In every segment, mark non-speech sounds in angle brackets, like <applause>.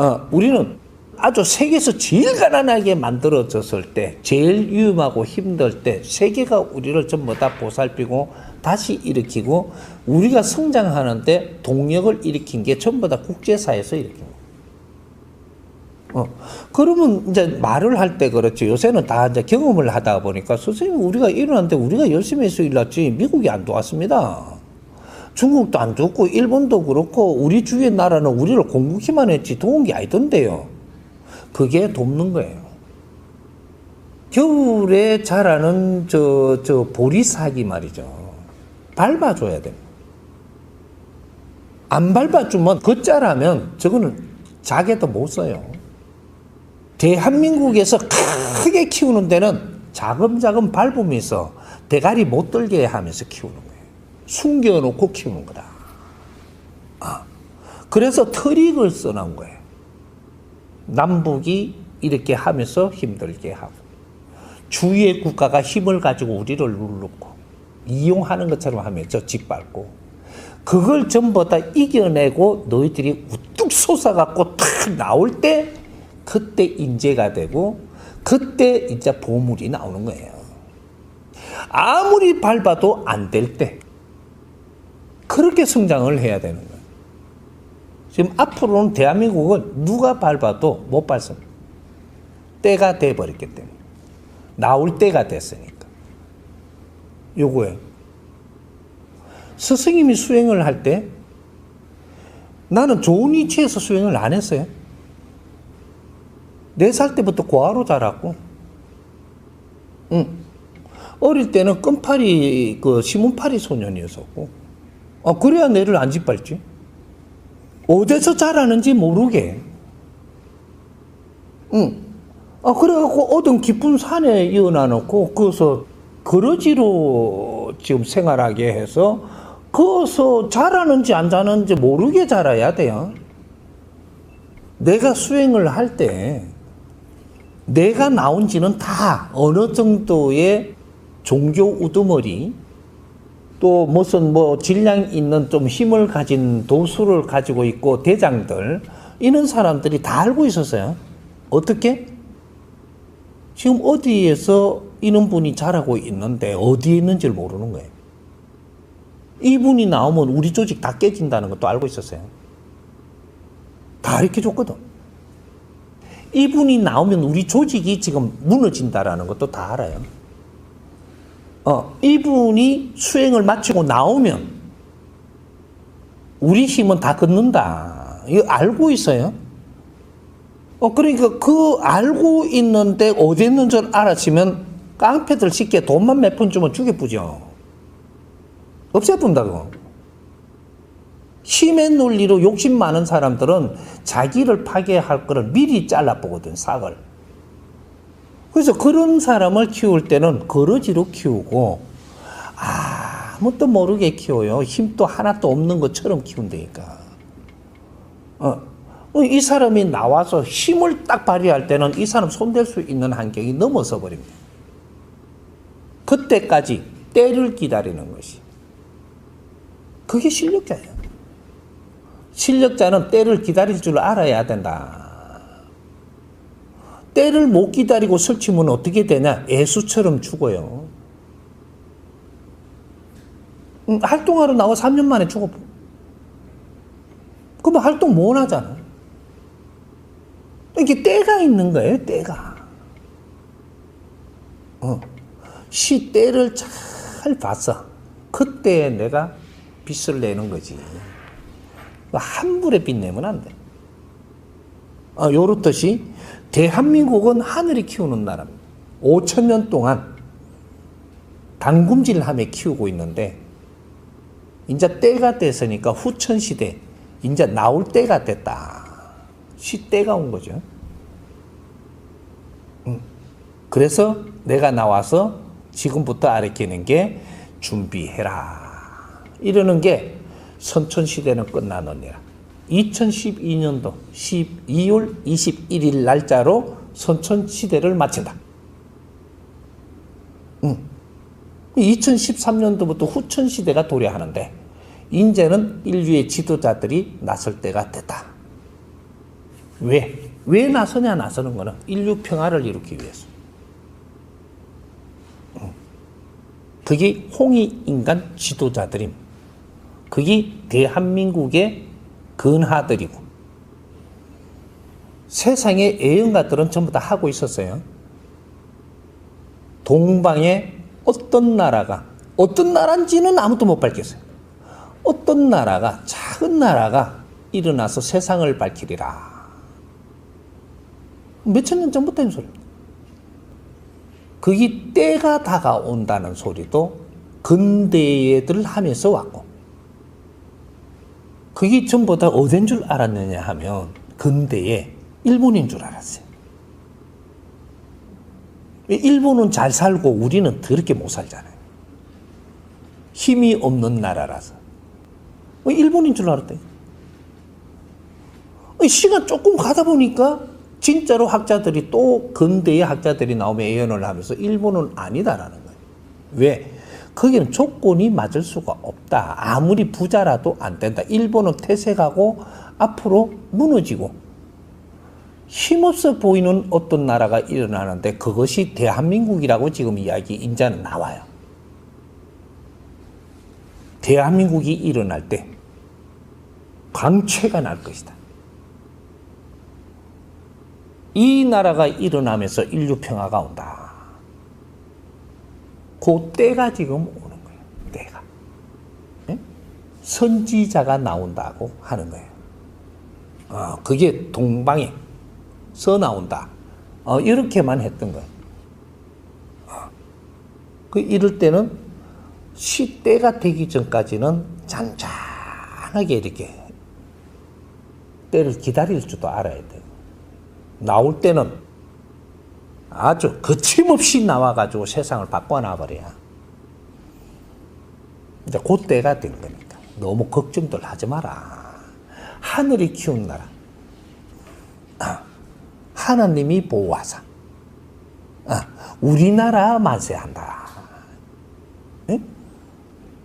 어, 우리는 아주 세계에서 제일 가난하게 만들어졌을 때, 제일 위험하고 힘들 때, 세계가 우리를 전부 다 보살피고 다시 일으키고 우리가 성장하는데 동력을 일으킨 게 전부 다 국제사에서 일으킨 거예요. 어, 그러면 이제 말을 할 때 그렇지. 요새는 다 이제 경험을 하다 보니까 선생님 우리가 일어났는데 우리가 열심히 해서 일났지 미국이 안 도왔습니다. 중국도 안 좋고 일본도 그렇고 우리 주위의 나라는 우리를 공격기만 했지 도운 게 아니던데요. 그게 돕는 거예요. 겨울에 자라는 저, 저 보리삭이 말이죠. 밟아줘야 됩니다. 안 밟아주면 걷자라면 저거는 자개도 못 써요. 대한민국에서 크게 키우는 데는 자금자금 밟으면서 대가리 못 들게 하면서 키우는 거예요. 숨겨놓고 키우는 거다. 아, 그래서 트릭을 써놓은 거예요. 남북이 이렇게 하면서 힘들게 하고 주위의 국가가 힘을 가지고 우리를 누르고 이용하는 것처럼 하면서 짓밟고 그걸 전부 다 이겨내고 너희들이 우뚝 솟아갖고 탁 나올 때 그때 인재가 되고 그때 이제 보물이 나오는 거예요. 아무리 밟아도 안 될 때 그렇게 성장을 해야 되는 거예요. 지금 앞으로는 대한민국은 누가 밟아도 못 밟습니다. 때가 돼버렸기 때문에. 나올 때가 됐으니까. 요거예요. 스승님이 수행을 할 때 나는 좋은 위치에서 수행을 안 했어요. 네살 때부터 고아로 자랐고, 응. 어릴 때는 끈팔이, 그, 시문팔이 소년이었었고, 아, 그래야 내를 안 짓밟지. 어디서 자라는지 모르게. 응. 아, 그래갖고 어떤 깊은 산에 이어놔 놓고, 거기서 거러지로 지금 생활하게 해서, 거기서 자라는지 안 자라는지 모르게 자라야 돼요. 내가 수행을 할 때, 내가 나온 지는 다 어느 정도의 종교 우두머리, 또 무슨 뭐 질량 있는 좀 힘을 가진 도수를 가지고 있고 대장들 이런 사람들이 다 알고 있었어요. 어떻게? 지금 어디에서 이런 분이 자라고 있는데 어디에 있는지를 모르는 거예요. 이분이 나오면 우리 조직 다 깨진다는 것도 알고 있었어요. 다 가르쳐 줬거든. 이분이 나오면 우리 조직이 지금 무너진다라는 것도 다 알아요. 어, 이분이 수행을 마치고 나오면 우리 힘은 다 걷는다. 이거 알고 있어요. 어, 그러니까 그 알고 있는데 어디 있는 줄 알았으면 깡패들 쉽게 돈만 몇 푼 주면 죽여부죠. 없애본다고. 힘의 논리로 욕심 많은 사람들은 자기를 파괴할 거를 미리 잘라보거든, 싹을. 그래서 그런 사람을 키울 때는 거러지로 키우고 아무것도 모르게 키워요. 힘도 하나도 없는 것처럼 키운다니까. 어. 이 사람이 나와서 힘을 딱 발휘할 때는 이 사람 손댈 수 있는 한경이 넘어서 버립니다. 그때까지 때를 기다리는 것이. 그게 실력자예요. 실력자는 때를 기다릴 줄 알아야 된다. 때를 못 기다리고 설치면 어떻게 되냐? 애수처럼 죽어요. 음, 활동하러 나와 3년 만에 죽어. 그러면 활동 못 하잖아. 이게 때가 있는 거예요, 때가. 어. 시 때를 잘 봤어. 그때 내가 빚을 내는 거지. 한 불에 빚 내면 안 돼. 어, 요렇듯이 대한민국은 하늘이 키우는 나라입니다. 5천 년 동안 당금질 하며 키우고 있는데 이제 때가 됐으니까 후천 시대 이제 나올 때가 됐다. 시때가 온 거죠. 음. 그래서 내가 나와서 지금부터 아르키는 게 준비해라. 이러는 게 선천 시대는 끝나느니라. 2012년도 12월 21일 날짜로 선천 시대를 마친다. 응. 2013년도부터 후천 시대가 도래하는데 이제는 인류의 지도자들이 나설 때가 됐다. 왜? 왜 나서냐 나서는 거는 인류 평화를 이루기 위해서. 음. 그게 홍익 인간 지도자들임. 그게 대한민국의 근하들이고 세상의 애연가들은 전부 다 하고 있었어요. 동방에 어떤 나라가 어떤 나라인지는 아무도 못 밝혔어요. 어떤 나라가 작은 나라가 일어나서 세상을 밝히리라. 몇천 년 전부터 한 소리입니다. 그게 때가 다가온다는 소리도 근대애들 하면서 왔고 그게 전부 다 어딘 줄 알았느냐 하면 근대에 일본인 줄 알았어요. 일본은 잘 살고 우리는 더럽게 못 살잖아요. 힘이 없는 나라라서. 일본인 줄 알았대. 시간 조금 가다 보니까 진짜로 학자들이 또 근대의 학자들이 나오면 예언을 하면서 일본은 아니다라는 거예요. 왜? 거기는 조건이 맞을 수가 없다. 아무리 부자라도 안 된다. 일본은 퇴색하고 앞으로 무너지고 힘없어 보이는 어떤 나라가 일어나는데 그것이 대한민국이라고 지금 이야기 인자는 나와요. 대한민국이 일어날 때 광채가 날 것이다. 이 나라가 일어나면서 인류 평화가 온다. 그 때가 지금 오는 거예요. 때가. 예? 선지자가 나온다고 하는 거예요. 어, 그게 동방에 서 나온다. 어, 이렇게만 했던 거예요. 어. 그 이럴 때는 시때가 되기 전까지는 잔잔하게 이렇게 때를 기다릴 줄도 알아야 돼요. 나올 때는 아주 거침없이 나와가지고 세상을 바꿔놔버려야. 이제 그 때가 된 거니까. 너무 걱정들 하지 마라. 하늘이 키운 나라. 아, <clears throat> 하나님이 보호하사. 아, 우리나라 만세한다. 예?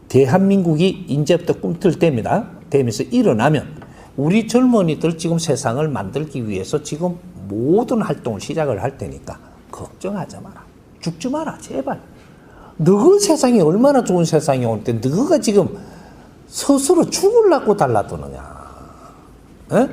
대한민국이 이제부터 꿈틀 때입니다. 되면서 일어나면 우리 젊은이들 지금 세상을 만들기 위해서 지금 모든 활동을 시작을 할 테니까 걱정하지 마라. 죽지 마라. 제발. 너가 세상이 얼마나 좋은 세상이 올때 너가 지금 스스로 죽을라고 달라드느냐. 에?